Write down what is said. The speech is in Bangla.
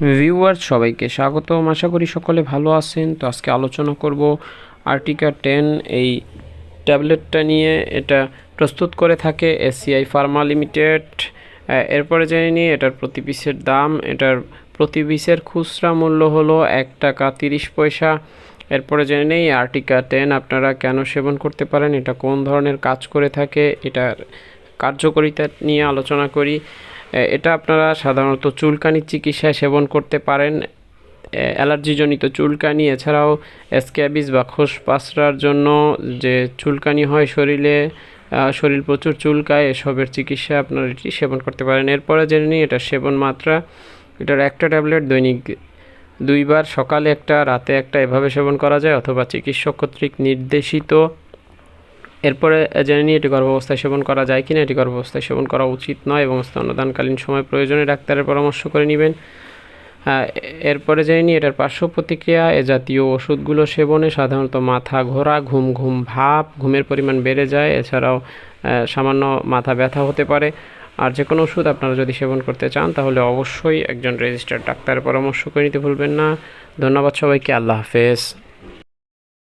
ভিউয়ার্স সবাইকে স্বাগতম। আশা করি সকলে ভালো আছেন। তো আজকে আলোচনা করব আর্টিকা টেন এই ট্যাবলেটটা নিয়ে। এটা প্রস্তুত করে থাকে এসিআই ফার্মা লিমিটেড এরপরে জেনে নিই, এটার প্রতি পিসের দাম। এটার প্রতি পিসের খুচরা মূল্য হলো এক টাকা তিরিশ পয়সা। এরপরে জেনে নেই আর্টিকা টেন আপনারা কেন সেবন করতে পারেন? এটা কোন ধরনের কাজ করে থাকে? এটার কার্যকারিতা নিয়ে আলোচনা করি। এটা আপনারা সাধারণত চুলকানির চিকিৎসায় সেবন করতে পারেন। অ্যালার্জিজনিত চুলকানি, এছাড়াও স্ক্যাবিস বা খোসপাসরার জন্য যে চুলকানি হয় শরীরে শরীর প্রচুর চুলকায়, এসবের চিকিৎসা আপনারা এটি সেবন করতে পারেন। এরপরে জেনে নিই এটা সেবন মাত্রা। এটার একটা ট্যাবলেট দৈনিক দুইবার, সকালে একটা, রাতে একটা, এভাবে সেবন করা যায়, অথবা চিকিৎসক কর্তৃক নির্দেশিত এরপরে জেনে নিয়ে এটি গর্ভাবস্থায় সেবন করা যায় কিনা। এটি গর্ভাবস্থায় সেবন করা উচিত নয় এবং স্তন্যদানকালীন সময় প্রয়োজনে ডাক্তারের পরামর্শ করে নেবেন। হ্যাঁ, এরপরে জেনে নিই এটার পার্শ্ব প্রতিক্রিয়া। এ জাতীয় ওষুধগুলো সেবনে সাধারণত মাথা ঘোরা ঘুম ঘুম ভাব ঘুমের পরিমাণ বেড়ে যায়। এছাড়াও সামান্য মাথা ব্যথা হতে পারে। আর যে কোনো ওষুধ আপনারা যদি সেবন করতে চান তাহলে অবশ্যই একজন রেজিস্টার্ড ডাক্তারের পরামর্শ করে নিতে ভুলবেন না। ধন্যবাদ সবাইকে। আল্লাহ হাফেজ।